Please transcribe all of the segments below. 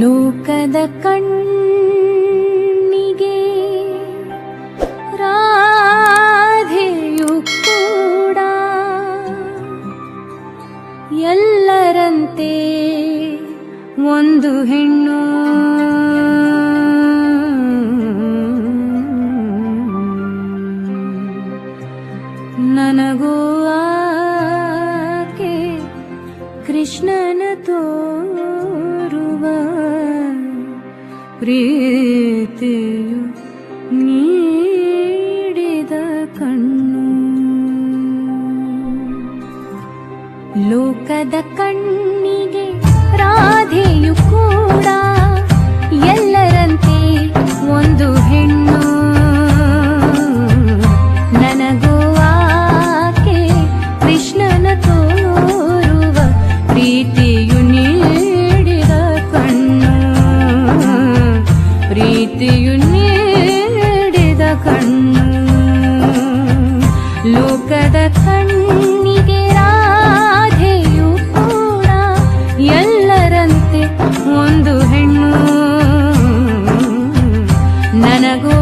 ಲೋಕದ ಕಣ್ಣಿಗೆ ರಾಧೆಯು ಕೂಡ ಎಲ್ಲರಂತೆ ಒಂದು ಹೆಣ್ಣು. ಕೃಷ್ಣನ ತೋರುವ ಪ್ರೀತಿಯು ನೀಡಿದ ಕಣ್ಣು. ಲೋಕದ ಕಣ್ಣಿಗೆ ವಿದ್ಯೆಯು ನೀಡಿದ ಕಣ್ಣು. ಲೋಕದ ಕಣ್ಣಿಗೆ ರಾಧೆಯು ಕೂಡ ಎಲ್ಲರಂತೆ ಒಂದು ಹೆಣ್ಣು. ನನಗೂ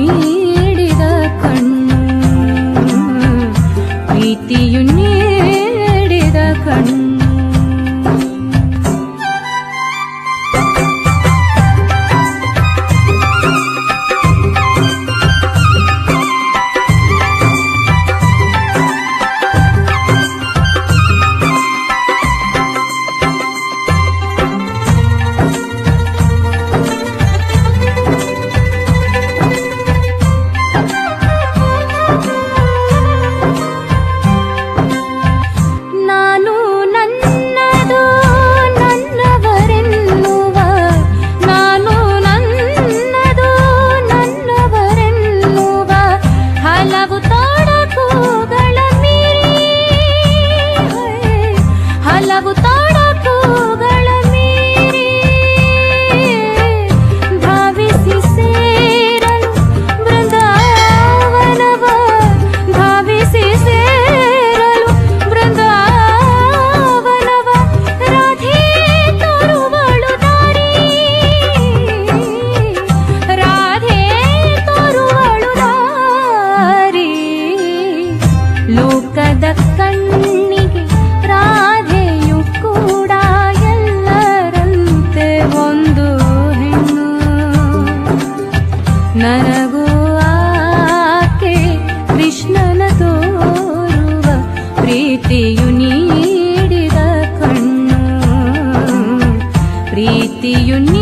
ಪ್ರೀತಿಯು ನೀ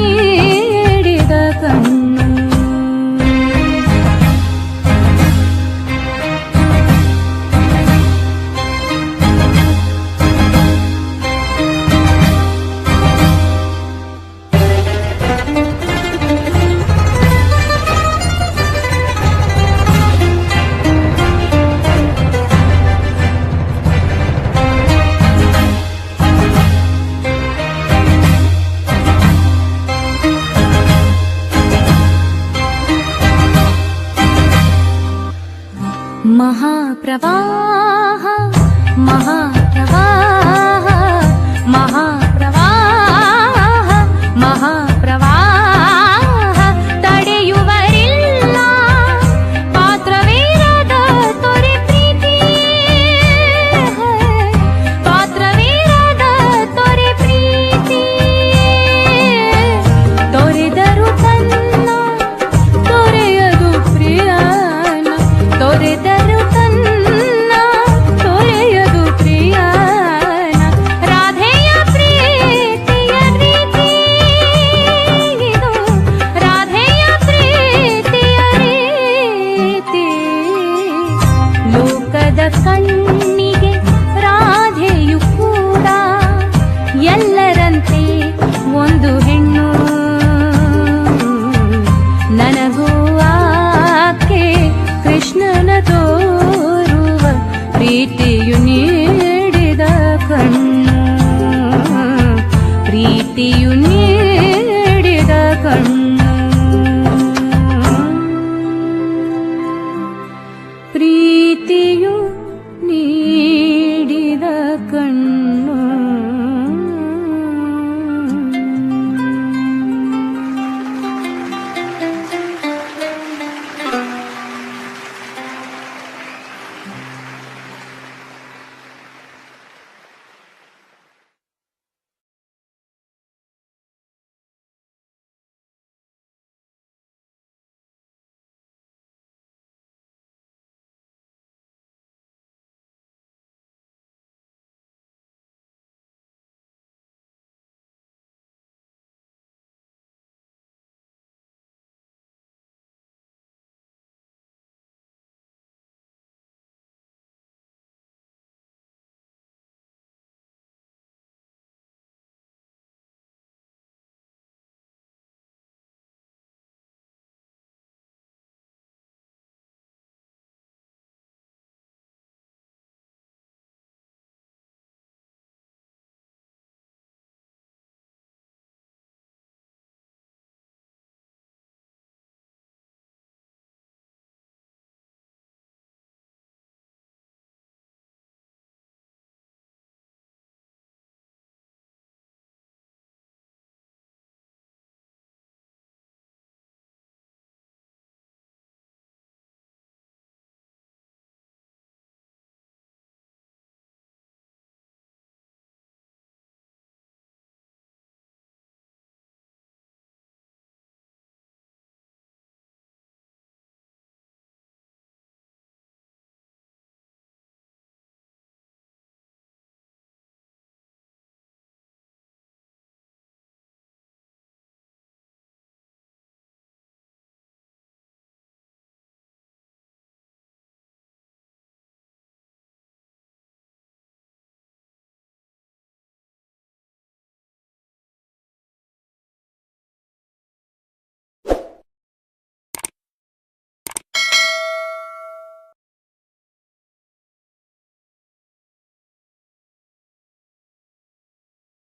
महाप्रवाह महा